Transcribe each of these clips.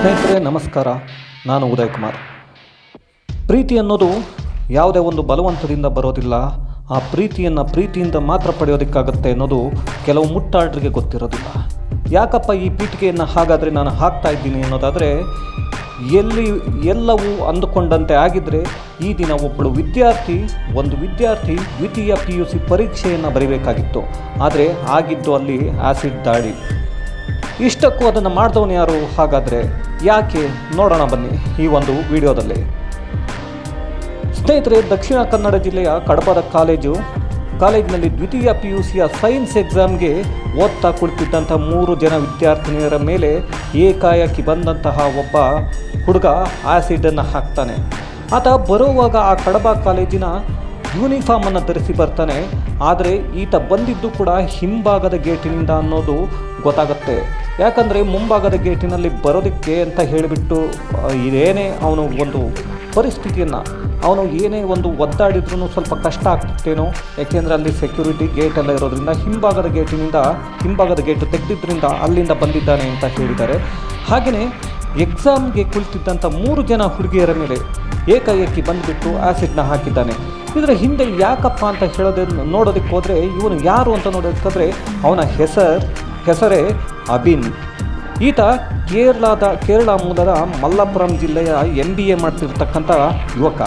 ಸ್ನೇಹಿತರೆ, ನಮಸ್ಕಾರ. ನಾನು ಉದಯ್ ಕುಮಾರ್. ಪ್ರೀತಿ ಅನ್ನೋದು ಯಾವುದೇ ಒಂದು ಬಲವಂತದಿಂದ ಬರೋದಿಲ್ಲ. ಆ ಪ್ರೀತಿಯನ್ನು ಪ್ರೀತಿಯಿಂದ ಮಾತ್ರ ಪಡೆಯೋದಕ್ಕಾಗತ್ತೆ ಅನ್ನೋದು ಕೆಲವು ಮುಟ್ಟಾಡ್ರಿಗೆ ಗೊತ್ತಿರೋದಿಲ್ಲ. ಯಾಕಪ್ಪ ಈ ಪೀಠಿಕೆಯನ್ನು ಹಾಗಾದರೆ ನಾನು ಹಾಕ್ತಾ ಇದ್ದೀನಿ ಅನ್ನೋದಾದರೆ, ಎಲ್ಲಿ ಎಲ್ಲವೂ ಅಂದುಕೊಂಡಂತೆ ಆಗಿದ್ದರೆ ಈ ದಿನ ಒಬ್ಬಳು ವಿದ್ಯಾರ್ಥಿ, ಒಂದು ವಿದ್ಯಾರ್ಥಿ ದ್ವಿತೀಯ ಪಿ ಯು ಸಿ ಪರೀಕ್ಷೆಯನ್ನು ಬರೀಬೇಕಾಗಿತ್ತು. ಆದರೆ ಆಗಿದ್ದು ಅಲ್ಲಿ ಆ್ಯಸಿಡ್ ದಾಳಿ. ಇಷ್ಟಕ್ಕೂ ಅದನ್ನು ಮಾಡಿದವನು ಯಾರು? ಹಾಗಾದರೆ ಯಾಕೆ? ನೋಡೋಣ ಬನ್ನಿ ಈ ಒಂದು ವಿಡಿಯೋದಲ್ಲಿ. ಸ್ನೇಹಿತರೆ, ದಕ್ಷಿಣ ಕನ್ನಡ ಜಿಲ್ಲೆಯ ಕಡಪದ ಕಾಲೇಜು, ಕಾಲೇಜಿನಲ್ಲಿ ದ್ವಿತೀಯ ಪಿ ಯು ಸಿಯ ಸೈನ್ಸ್ ಎಕ್ಸಾಮ್ಗೆ ಓದ್ತಾ ಕುಳಿತಿದ್ದಂಥ ಮೂರು ಜನ ವಿದ್ಯಾರ್ಥಿನಿಯರ ಮೇಲೆ ಏಕಾಏಕಿ ಬಂದಂತಹ ಒಬ್ಬ ಹುಡುಗ ಆ್ಯಸಿಡನ್ನು ಹಾಕ್ತಾನೆ. ಆತ ಬರುವಾಗ ಆ ಕಡಬ ಕಾಲೇಜಿನ ಯೂನಿಫಾರ್ಮನ್ನು ಧರಿಸಿ ಬರ್ತಾನೆ. ಆದರೆ ಈತ ಬಂದಿದ್ದು ಕೂಡ ಹಿಂಭಾಗದ ಗೇಟಿನಿಂದ ಅನ್ನೋದು ಗೊತ್ತಾಗುತ್ತೆ. ಯಾಕಂದರೆ ಮುಂಭಾಗದ ಗೇಟಿನಲ್ಲಿ ಬರೋದಕ್ಕೆ ಅಂತ ಹೇಳಿಬಿಟ್ಟು ಇದೇನೇ ಅವನು ಒಂದು ಪರಿಸ್ಥಿತಿಯನ್ನು, ಅವನು ಏನೇ ಒಂದು ಒದ್ದಾಡಿದ್ರೂ ಸ್ವಲ್ಪ ಕಷ್ಟ ಆಗ್ತಿತ್ತೇನೋ, ಯಾಕೆಂದರೆ ಅಲ್ಲಿ ಸೆಕ್ಯೂರಿಟಿ ಗೇಟ್ ಎಲ್ಲ ಇರೋದ್ರಿಂದ ಹಿಂಭಾಗದ ಗೇಟಿನಿಂದ, ಹಿಂಭಾಗದ ಗೇಟ್ ತೆಗೆದಿದ್ದರಿಂದ ಅಲ್ಲಿಂದ ಬಂದಿದ್ದಾನೆ ಅಂತ ಹೇಳಿದ್ದಾರೆ. ಹಾಗೆಯೇ ಎಕ್ಸಾಮ್ಗೆ ಕುಳಿತಿದ್ದಂಥ ಮೂರು ಜನ ಹುಡುಗಿಯರ ಮೇಲೆ ಏಕಾಏಕಿ ಬಂದುಬಿಟ್ಟು ಆ್ಯಸಿಡ್ನ ಹಾಕಿದ್ದಾನೆ. ಇದರ ಹಿಂದೆ ಯಾಕಪ್ಪ ಅಂತ ಹೇಳೋದನ್ನು ನೋಡೋದಕ್ಕೆ ಹೋದರೆ ಇವನು ಯಾರು ಅಂತ ನೋಡೋದಕ್ಕಾದ್ರೆ, ಅವನ ಹೆಸರು, ಹೆಸರೇ ಅಬಿನ್. ಈತ ಕೇರಳದ ಕೇರಳ ಮೂಲದ ಮಲ್ಲಪುರಂ ಜಿಲ್ಲೆಯ ಎಂ ಬಿ ಎ ಮಾಡ್ತಿರ್ತಕ್ಕಂಥ ಯುವಕ.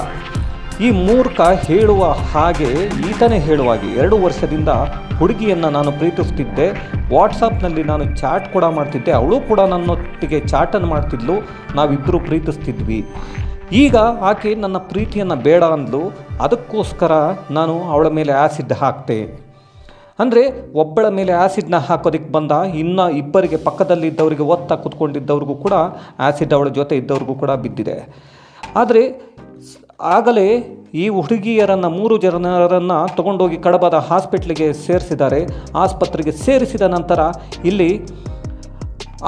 ಈ ಮೂರ್ಖ ಹೇಳುವ ಹಾಗೆ ಈತನೇ ಹೇಳುವಾಗೆ ಎರಡು ವರ್ಷದಿಂದ ಹುಡುಗಿಯನ್ನು ನಾನು ಪ್ರೀತಿಸ್ತಿದ್ದೆ. ವಾಟ್ಸಪ್ನಲ್ಲಿ ನಾನು ಚಾಟ್ ಕೂಡ ಮಾಡ್ತಿದ್ದೆ. ಅವಳು ಕೂಡ ನನ್ನೊಟ್ಟಿಗೆ ಚಾಟನ್ನು ಮಾಡ್ತಿದ್ಲು. ನಾವಿಬ್ಬರು ಪ್ರೀತಿಸ್ತಿದ್ವಿ. ಈಗ ಆಕೆ ನನ್ನ ಪ್ರೀತಿಯನ್ನು ಬೇಡ ಅಂದ್ಲು. ಅದಕ್ಕೋಸ್ಕರ ನಾನು ಅವಳ ಮೇಲೆ ಆ್ಯಸಿಡ್ ಹಾಕ್ತೆ. ಅಂದರೆ ಒಬ್ಬಳ ಮೇಲೆ ಆ್ಯಸಿಡ್ನ ಹಾಕೋದಕ್ಕೆ ಬಂದ ಇನ್ನು ಇಬ್ಬರಿಗೆ ಪಕ್ಕದಲ್ಲಿದ್ದವರಿಗೆ ಒತ್ತ ಕೂತ್ಕೊಂಡಿದ್ದವ್ರಿಗೂ ಕೂಡ ಆ್ಯಸಿಡ್ ಅವಳ ಜೊತೆ ಇದ್ದವ್ರಿಗೂ ಕೂಡ ಬಿದ್ದಿದೆ. ಆದರೆ ಆಗಲೇ ಈ ಹುಡುಗಿಯರನ್ನು ಮೂರು ಜನರನ್ನು ತಗೊಂಡೋಗಿ ಕಡಬದ ಹಾಸ್ಪಿಟ್ಲಿಗೆ ಸೇರಿಸಿದ್ದಾರೆ. ಆಸ್ಪತ್ರೆಗೆ ಸೇರಿಸಿದ ನಂತರ ಇಲ್ಲಿ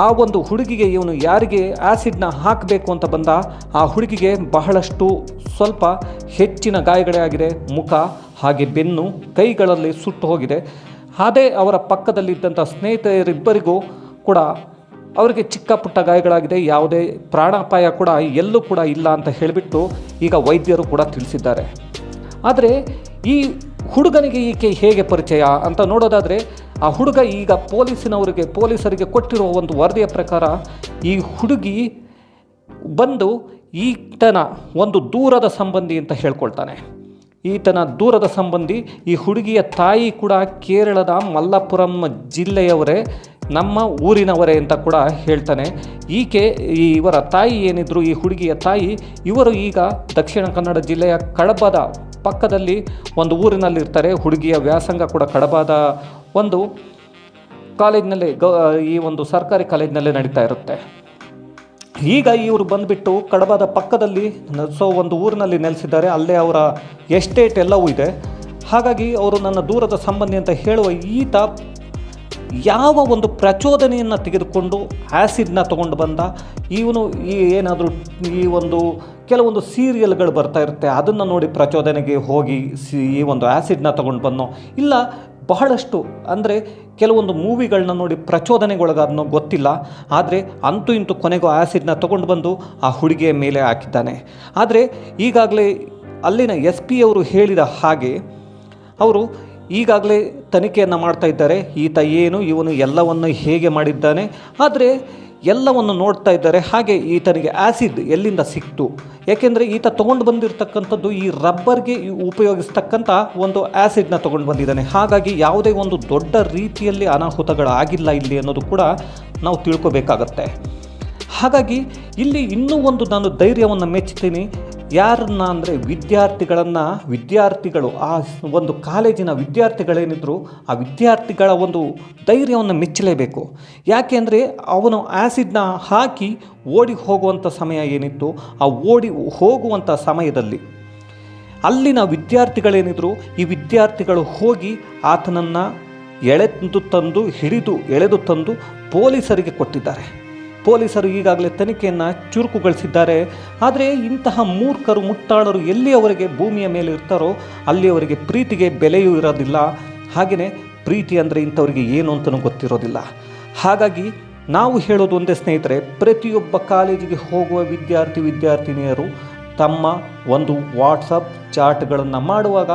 ಆ ಒಂದು ಹುಡುಗಿಗೆ ಇವನು ಯಾರಿಗೆ ಆ್ಯಸಿಡ್ನ ಹಾಕಬೇಕು ಅಂತ ಬಂದ, ಆ ಹುಡುಗಿಗೆ ಬಹಳಷ್ಟು ಸ್ವಲ್ಪ ಹೆಚ್ಚಿನ ಗಾಯಗಳೇ ಆಗಿದೆ, ಮುಖ ಹಾಗೆ ಬೆನ್ನು ಕೈಗಳಲ್ಲಿ ಸುಟ್ಟು ಹೋಗಿದೆ. ಅದೇ ಅವರ ಪಕ್ಕದಲ್ಲಿದ್ದಂಥ ಸ್ನೇಹಿತರಿಬ್ಬರಿಗೂ ಕೂಡ ಅವರಿಗೆ ಚಿಕ್ಕ ಪುಟ್ಟ ಗಾಯಗಳಾಗಿದೆ, ಯಾವುದೇ ಪ್ರಾಣಾಪಾಯ ಕೂಡ ಎಲ್ಲೂ ಕೂಡ ಇಲ್ಲ ಅಂತ ಹೇಳಿಬಿಟ್ಟು ಈಗ ವೈದ್ಯರು ಕೂಡ ತಿಳಿಸಿದ್ದಾರೆ. ಆದರೆ ಈ ಹುಡುಗನಿಗೆ ಈಕೆ ಹೇಗೆ ಪರಿಚಯ ಅಂತ ನೋಡೋದಾದರೆ ಆ ಹುಡುಗ ಈಗ ಪೊಲೀಸಿನವರಿಗೆ, ಪೊಲೀಸರಿಗೆ ಕೊಟ್ಟಿರುವ ಒಂದು ವರದಿಯ ಪ್ರಕಾರ ಈ ಹುಡುಗಿ ಬಂದು ಈತನ ಒಂದು ದೂರದ ಸಂಬಂಧಿ ಅಂತ ಹೇಳ್ಕೊಳ್ತಾನೆ. ಈತನ ದೂರದ ಸಂಬಂಧಿ ಈ ಹುಡುಗಿಯ ತಾಯಿ ಕೂಡ ಕೇರಳದ ಮಲ್ಲಪುರಂ ಜಿಲ್ಲೆಯವರೇ, ನಮ್ಮ ಊರಿನವರೇ ಅಂತ ಕೂಡ ಹೇಳ್ತಾನೆ. ಈಕೆ ಇವರ ತಾಯಿ ಏನಿದ್ರು, ಈ ಹುಡುಗಿಯ ತಾಯಿ, ಇವರು ಈಗ ದಕ್ಷಿಣ ಕನ್ನಡ ಜಿಲ್ಲೆಯ ಕಡಬದ ಪಕ್ಕದಲ್ಲಿ ಒಂದು ಊರಿನಲ್ಲಿರ್ತಾರೆ. ಹುಡುಗಿಯ ವ್ಯಾಸಂಗ ಕೂಡ ಕಡಬದ ಒಂದು ಕಾಲೇಜ್ನಲ್ಲಿ ಗ ಈ ಒಂದು ಸರ್ಕಾರಿ ಕಾಲೇಜ್ನಲ್ಲೇ ನಡೀತಾ ಇರುತ್ತೆ. ಈಗ ಇವರು ಬಂದುಬಿಟ್ಟು ಕಡಬದ ಪಕ್ಕದಲ್ಲಿ ಸೊ ಒಂದು ಊರಿನಲ್ಲಿ ನೆಲೆಸಿದ್ದಾರೆ. ಅಲ್ಲೇ ಅವರ ಎಸ್ಟೇಟ್ ಎಲ್ಲವೂ ಇದೆ. ಹಾಗಾಗಿ ಅವರು ನನ್ನ ದೂರದ ಸಂಬಂಧಿ ಅಂತ ಹೇಳುವ ಈತ ಯಾವ ಒಂದು ಪ್ರಚೋದನೆಯನ್ನು ತೆಗೆದುಕೊಂಡು ಆ್ಯಸಿಡ್ನ ತೊಗೊಂಡು ಬಂದ. ಇವನು ಈ ಏನಾದರೂ ಈ ಒಂದು ಕೆಲವೊಂದು ಸೀರಿಯಲ್ಗಳು ಬರ್ತಾ ಇರುತ್ತೆ. ಅದನ್ನು ನೋಡಿ ಪ್ರಚೋದನೆಗೆ ಹೋಗಿ ಸಿ, ಈ ಒಂದು ಆ್ಯಸಿಡ್ನ ತೊಗೊಂಡು ಬಂದೋ ಇಲ್ಲ ಬಹಳಷ್ಟು ಅಂದರೆ ಕೆಲವೊಂದು ಮೂವಿಗಳನ್ನ ನೋಡಿ ಪ್ರಚೋದನೆಗೊಳಗಾದನೋ ಗೊತ್ತಿಲ್ಲ. ಆದರೆ ಅಂತೂ ಇಂತೂ ಕೊನೆಗೂ ಆ್ಯಸಿಡ್ನ ತೊಗೊಂಡು ಬಂದು ಆ ಹುಡುಗಿಯ ಮೇಲೆ ಹಾಕಿದ್ದಾನೆ. ಆದರೆ ಈಗಾಗಲೇ ಅಲ್ಲಿನ ಎಸ್ ಪಿ ಅವರು ಹೇಳಿದ ಹಾಗೆ ಅವರು ಈಗಾಗಲೇ ತನಿಖೆಯನ್ನು ಮಾಡ್ತಾ ಇದ್ದಾರೆ. ಈತ ಏನು, ಇವನು ಎಲ್ಲವನ್ನು ಹೇಗೆ ಮಾಡಿದ್ದಾನೆ? ಆದರೆ ಎಲ್ಲವನ್ನು ನೋಡ್ತಾ ಇದ್ದಾರೆ. ಹಾಗೆ ಈತನಿಗೆ ಆ್ಯಸಿಡ್ ಎಲ್ಲಿಂದ ಸಿಕ್ತು? ಏಕೆಂದರೆ ಈತ ತೊಗೊಂಡು ಬಂದಿರತಕ್ಕಂಥದ್ದು ಈ ರಬ್ಬರ್ಗೆ ಉಪಯೋಗಿಸ್ತಕ್ಕಂಥ ಒಂದು ಆ್ಯಸಿಡ್ನ ತೊಗೊಂಡು ಬಂದಿದ್ದಾನೆ. ಹಾಗಾಗಿ ಯಾವುದೇ ಒಂದು ದೊಡ್ಡ ರೀತಿಯಲ್ಲಿ ಅನಾಹುತಗಳಾಗಿಲ್ಲ ಇಲ್ಲಿ ಅನ್ನೋದು ಕೂಡ ನಾವು ತಿಳ್ಕೊಬೇಕಾಗತ್ತೆ. ಹಾಗಾಗಿ ಇಲ್ಲಿ ಇನ್ನೂ ಒಂದು ನಾನು ಧೈರ್ಯವನ್ನು ಮೆಚ್ಚುತ್ತೀನಿ ಯಾರನ್ನ ಅಂದರೆ ವಿದ್ಯಾರ್ಥಿಗಳನ್ನು ವಿದ್ಯಾರ್ಥಿಗಳು, ಆ ಒಂದು ಕಾಲೇಜಿನ ವಿದ್ಯಾರ್ಥಿಗಳೇನಿದ್ರು ಆ ವಿದ್ಯಾರ್ಥಿಗಳ ಒಂದು ಧೈರ್ಯವನ್ನು ಮೆಚ್ಚಲೇಬೇಕು. ಯಾಕೆ ಅಂದರೆ ಅವನು ಆ್ಯಸಿಡ್ನ ಹಾಕಿ ಓಡಿ ಹೋಗುವಂಥ ಸಮಯ ಏನಿತ್ತು? ಆ ಓಡಿ ಹೋಗುವಂಥ ಸಮಯದಲ್ಲಿ. ಅಲ್ಲಿನ ವಿದ್ಯಾರ್ಥಿಗಳೇನಿದ್ರು, ಈ ವಿದ್ಯಾರ್ಥಿಗಳು ಹೋಗಿ ಆತನನ್ನು ಎಳೆದು ತಂದು, ಹಿಡಿದು ಎಳೆದು ತಂದು ಪೊಲೀಸರಿಗೆ ಕೊಟ್ಟಿದ್ದಾರೆ. ಪೊಲೀಸರು ಈಗಾಗಲೇ ತನಿಖೆಯನ್ನು ಚುರುಕುಗೊಳಿಸಿದ್ದಾರೆ. ಆದರೆ ಇಂತಹ ಮೂರ್ಖರು, ಮುಟ್ಟಾಳರು ಎಲ್ಲಿಯವರೆಗೆ ಭೂಮಿಯ ಮೇಲೆ ಇರ್ತಾರೋ ಅಲ್ಲಿಯವರಿಗೆ ಪ್ರೀತಿಗೆ ಬೆಲೆಯೂ ಇರೋದಿಲ್ಲ. ಹಾಗೆಯೇ ಪ್ರೀತಿ ಅಂದರೆ ಇಂಥವರಿಗೆ ಏನು ಅಂತಲೂ ಗೊತ್ತಿರೋದಿಲ್ಲ. ಹಾಗಾಗಿ ನಾವು ಹೇಳೋದು ಒಂದೇ ಸ್ನೇಹಿತರೆ, ಪ್ರತಿಯೊಬ್ಬ ಕಾಲೇಜಿಗೆ ಹೋಗುವ ವಿದ್ಯಾರ್ಥಿ, ವಿದ್ಯಾರ್ಥಿನಿಯರು ತಮ್ಮ ಒಂದು ವಾಟ್ಸಪ್ ಚಾಟ್ಗಳನ್ನು ಮಾಡುವಾಗ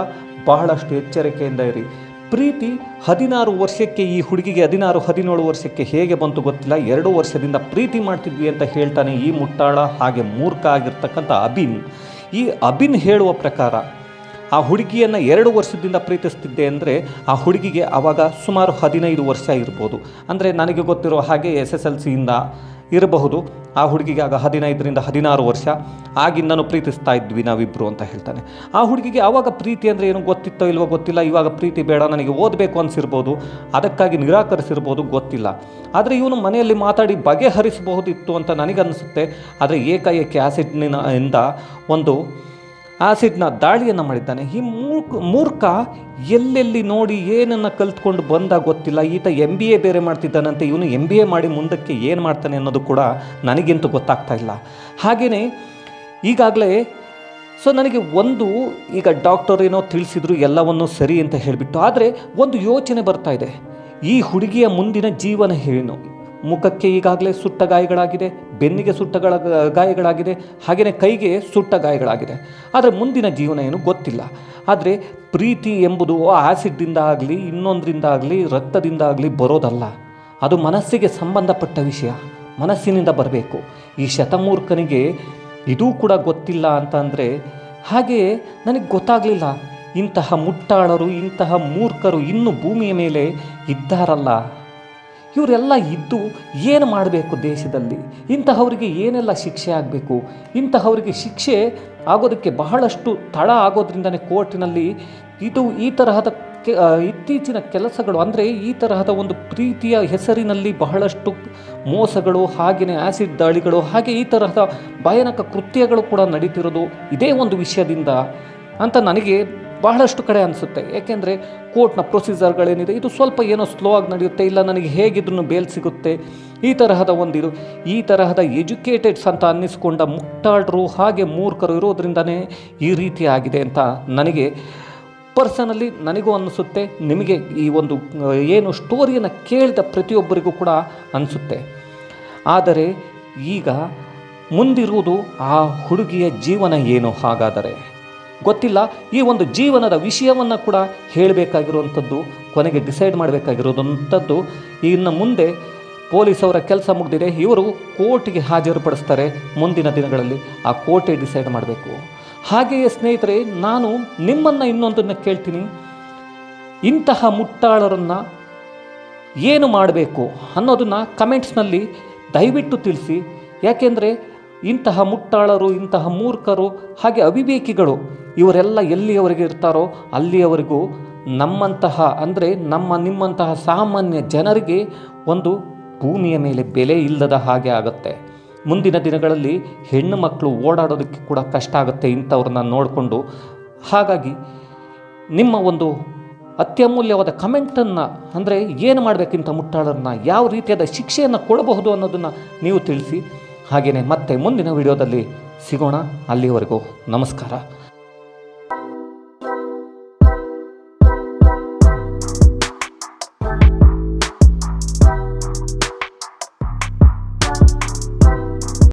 ಬಹಳಷ್ಟು ಎಚ್ಚರಿಕೆಯಿಂದ ಇರಿ. ಪ್ರೀತಿ ಹದಿನಾರು ವರ್ಷಕ್ಕೆ, ಈ ಹುಡುಗಿಗೆ ಹದಿನಾರು, ಹದಿನೇಳು ವರ್ಷಕ್ಕೆ ಹೇಗೆ ಬಂತು ಗೊತ್ತಿಲ್ಲ. ಎರಡು ವರ್ಷದಿಂದ ಪ್ರೀತಿ ಮಾಡ್ತಿದ್ವಿ ಅಂತ ಹೇಳ್ತಾನೆ ಈ ಮುಟ್ಟಾಳ. ಹಾಗೆ ಮೂರ್ಖ ಆಗಿರ್ತಕ್ಕಂಥ ಅಬಿನ್. ಈ ಅಬಿನ್ ಹೇಳುವ ಪ್ರಕಾರ, ಆ ಹುಡುಗಿಯನ್ನು ಎರಡು ವರ್ಷದಿಂದ ಪ್ರೀತಿಸ್ತಿದ್ದೆ ಅಂದರೆ, ಆ ಹುಡುಗಿಗೆ ಆವಾಗ ಸುಮಾರು ಹದಿನೈದು ವರ್ಷ ಇರ್ಬೋದು. ಅಂದರೆ ನನಗೆ ಗೊತ್ತಿರೋ ಹಾಗೆ ಎಸ್ ಎಸ್ ಎಲ್ ಸಿಯಿಂದ ಇರಬಹುದು. ಆ ಹುಡುಗಿಗೆ ಆಗ ಹದಿನೈದರಿಂದ ಹದಿನಾರು ವರ್ಷ. ಆಗಿಂದನೂ ಪ್ರೀತಿಸ್ತಾ ಇದ್ವಿ ನಾವಿಬ್ಬರು ಅಂತ ಹೇಳ್ತಾನೆ. ಆ ಹುಡುಗಿಗೆ ಆವಾಗ ಪ್ರೀತಿ ಅಂದರೆ ಏನು ಗೊತ್ತಿತ್ತೋ ಇಲ್ವೋ ಗೊತ್ತಿಲ್ಲ. ಇವಾಗ ಪ್ರೀತಿ ಬೇಡ, ನನಗೆ ಓದಬೇಕು ಅನಿಸಿರ್ಬೋದು. ಅದಕ್ಕಾಗಿ ನಿರಾಕರಿಸಿರ್ಬೋದು ಗೊತ್ತಿಲ್ಲ. ಆದರೆ ಇವನು ಮನೆಯಲ್ಲಿ ಮಾತಾಡಿ ಬಗೆಹರಿಸಬಹುದಿತ್ತು ಅಂತ ನನಗನ್ನಿಸುತ್ತೆ. ಆದರೆ ಏಕಾಏಕಿ ಆ್ಯಸಿಡ್ನಿಂದ ಒಂದು ಆಸಿಡ್ನ ದಾಳಿಯನ್ನು ಮಾಡಿದ್ದಾನೆ. ಈ ಮೂರ್ಖ ಮೂರ್ಖ ಎಲ್ಲೆಲ್ಲಿ ನೋಡಿ ಏನನ್ನು ಕಲ್ತ್ಕೊಂಡು ಬಂದ ಗೊತ್ತಿಲ್ಲ. ಈತ ಎಂ ಬಿ ಎ ಬೇರೆ ಮಾಡ್ತಿದ್ದಾನಂತೆ. ಇವನು ಎಂ ಬಿ ಎ ಮಾಡಿ ಮುಂದಕ್ಕೆ ಏನು ಮಾಡ್ತಾನೆ ಅನ್ನೋದು ಕೂಡ ನನಗಂತೂ ಗೊತ್ತಾಗ್ತಾ ಇಲ್ಲ. ಹಾಗೆಯೇ ಈಗಾಗಲೇ ಸೊ ನನಗೆ ಒಂದು ಈಗ ಡಾಕ್ಟರ್ ಏನೋ ತಿಳಿಸಿದ್ರು ಎಲ್ಲವನ್ನು ಸರಿ ಅಂತ ಹೇಳಿಬಿಟ್ಟು, ಆದರೆ ಒಂದು ಯೋಚನೆ ಬರ್ತಾ ಇದೆ. ಈ ಹುಡುಗಿಯ ಮುಂದಿನ ಜೀವನ ಏನು? ಮುಖಕ್ಕೆ ಈಗಾಗಲೇ ಸುಟ್ಟ ಗಾಯಗಳಾಗಿದೆ, ಬೆನ್ನಿಗೆ ಸುಟ್ಟಗಳ ಗಾಯಗಳಾಗಿದೆ ಹಾಗೆಯೇ ಕೈಗೆ ಸುಟ್ಟ ಗಾಯಗಳಾಗಿದೆ. ಆದರೆ ಮುಂದಿನ ಜೀವನ ಏನು ಗೊತ್ತಿಲ್ಲ. ಆದರೆ ಪ್ರೀತಿ ಎಂಬುದು ಆ್ಯಸಿಡ್ಡಿಂದ ಆಗಲಿ, ಇನ್ನೊಂದರಿಂದ ಆಗಲಿ, ರಕ್ತದಿಂದ ಆಗಲಿ ಬರೋದಲ್ಲ. ಅದು ಮನಸ್ಸಿಗೆ ಸಂಬಂಧಪಟ್ಟ ವಿಷಯ. ಮನಸ್ಸಿನಿಂದ ಬರಬೇಕು. ಈ ಶತಮೂರ್ಖನಿಗೆ ಇದೂ ಕೂಡ ಗೊತ್ತಿಲ್ಲ ಅಂತ ಅಂದರೆ ಹಾಗೆಯೇ ನನಗೆ ಗೊತ್ತಾಗಲಿಲ್ಲ. ಇಂತಹ ಮುಟ್ಟಾಳರು, ಇಂತಹ ಮೂರ್ಖರು ಇನ್ನೂ ಭೂಮಿಯ ಮೇಲೆ ಇದ್ದಾರಲ್ಲ. ಇವರೆಲ್ಲ ಇದ್ದು ಏನು ಮಾಡಬೇಕು ದೇಶದಲ್ಲಿ? ಇಂತಹವರಿಗೆ ಏನೆಲ್ಲ ಶಿಕ್ಷೆ ಆಗಬೇಕು? ಇಂತಹವರಿಗೆ ಶಿಕ್ಷೆ ಆಗೋದಕ್ಕೆ ಬಹಳಷ್ಟು ತಳ ಆಗೋದ್ರಿಂದನೇ ಕೋರ್ಟಿನಲ್ಲಿ ಇದು ಈ ತರಹದ ಇತ್ತೀಚಿನ ಕೆಲಸಗಳು. ಅಂದರೆ ಈ ತರಹದ ಒಂದು ಪ್ರೀತಿಯ ಹೆಸರಿನಲ್ಲಿ ಬಹಳಷ್ಟು ಮೋಸಗಳು ಹಾಗೆಯೇ ಆ್ಯಸಿಡ್ ದಾಳಿಗಳು, ಹಾಗೆ ಈ ತರಹದ ಭಯಾನಕ ಕೃತ್ಯಗಳು ಕೂಡ ನಡೀತಿರೋದು ಇದೇ ಒಂದು ವಿಷಯದಿಂದ ಅಂತ ನನಗೆ ಬಹಳಷ್ಟು ಕಡೆ ಅನಿಸುತ್ತೆ. ಏಕೆಂದರೆ ಕೋರ್ಟ್ನ ಪ್ರೊಸೀಜರ್ಗಳೇನಿದೆ, ಇದು ಸ್ವಲ್ಪ ಏನೋ ಸ್ಲೋ ಆಗಿ ನಡೆಯುತ್ತೆ, ಇಲ್ಲ ನನಗೆ ಹೇಗಿದ್ರು ಬೇಲ್ ಸಿಗುತ್ತೆ. ಈ ತರಹದ ಒಂದಿದು. ಈ ತರಹದ ಎಜುಕೇಟೆಡ್ಸ್ ಅಂತ ಅನ್ನಿಸ್ಕೊಂಡ ಮುಟ್ಟಾಳರು ಹಾಗೆ ಮೂರ್ಖರು ಇರೋದ್ರಿಂದನೇ ಈ ರೀತಿ ಆಗಿದೆ ಅಂತ ನನಗೆ ಪರ್ಸನಲಿ ನನಗೂ ಅನ್ನಿಸುತ್ತೆ. ನಿಮಗೆ ಈ ಒಂದು, ಏನು ಸ್ಟೋರಿಯನ್ನು ಕೇಳಿದ ಪ್ರತಿಯೊಬ್ಬರಿಗೂ ಕೂಡ ಅನಿಸುತ್ತೆ. ಆದರೆ ಈಗ ಮುಂದಿರುವುದು ಆ ಹುಡುಗಿಯ ಜೀವನ ಏನು ಹಾಗಾದರೆ? ಗೊತ್ತಿಲ್ಲ. ಈ ಒಂದು ಜೀವನದ ವಿಷಯವನ್ನು ಕೂಡ ಹೇಳಬೇಕಾಗಿರುವಂಥದ್ದು, ಕೊನೆಗೆ ಡಿಸೈಡ್ ಮಾಡಬೇಕಾಗಿರೋದಂಥದ್ದು ಇನ್ನು ಮುಂದೆ ಪೊಲೀಸವರ ಕೆಲಸ ಮುಗಿದಿದೆ. ಇವರು ಕೋರ್ಟಿಗೆ ಹಾಜರುಪಡಿಸ್ತಾರೆ ಮುಂದಿನ ದಿನಗಳಲ್ಲಿ. ಆ ಕೋರ್ಟೇ ಡಿಸೈಡ್ ಮಾಡಬೇಕು. ಹಾಗೆಯೇ ಸ್ನೇಹಿತರೆ, ನಾನು ನಿಮ್ಮನ್ನು ಇನ್ನೊಂದನ್ನು ಕೇಳ್ತೀನಿ. ಇಂತಹ ಮುಟ್ಟಾಳರನ್ನು ಏನು ಮಾಡಬೇಕು ಅನ್ನೋದನ್ನು ಕಮೆಂಟ್ಸ್ನಲ್ಲಿ ದಯವಿಟ್ಟು ತಿಳಿಸಿ. ಯಾಕೆಂದರೆ ಇಂತಹ ಮುಟ್ಟಾಳರು, ಇಂತಹ ಮೂರ್ಖರು, ಹಾಗೆ ಅವಿವೇಕಿಗಳು, ಇವರೆಲ್ಲ ಎಲ್ಲಿಯವರೆಗೆ ಇರ್ತಾರೋ ಅಲ್ಲಿಯವರೆಗೂ ನಮ್ಮಂತಹ, ಅಂದರೆ ನಮ್ಮ ನಿಮ್ಮಂತಹ ಸಾಮಾನ್ಯ ಜನರಿಗೆ ಒಂದು ಭೂಮಿಯ ಮೇಲೆ ಬೆಲೆ ಇಲ್ಲದ ಹಾಗೆ ಆಗುತ್ತೆ. ಮುಂದಿನ ದಿನಗಳಲ್ಲಿ ಹೆಣ್ಣು ಮಕ್ಕಳು ಓಡಾಡೋದಕ್ಕೆ ಕೂಡ ಕಷ್ಟ ಆಗುತ್ತೆ ಇಂಥವ್ರನ್ನ ನೋಡಿಕೊಂಡು. ಹಾಗಾಗಿ ನಿಮ್ಮ ಒಂದು ಅತ್ಯಮೂಲ್ಯವಾದ ಕಮೆಂಟನ್ನು, ಅಂದರೆ ಏನು ಮಾಡಬೇಕಿಂತ ಮುಟ್ಟಾಳರನ್ನ, ಯಾವ ರೀತಿಯಾದ ಶಿಕ್ಷೆಯನ್ನು ಕೊಡಬಹುದು ಅನ್ನೋದನ್ನು ನೀವು ತಿಳಿಸಿ. ಹಾಗೆಯೇ ಮತ್ತೆ ಮುಂದಿನ ವಿಡಿಯೋದಲ್ಲಿ ಸಿಗೋಣ. ಅಲ್ಲಿವರೆಗೂ ನಮಸ್ಕಾರ.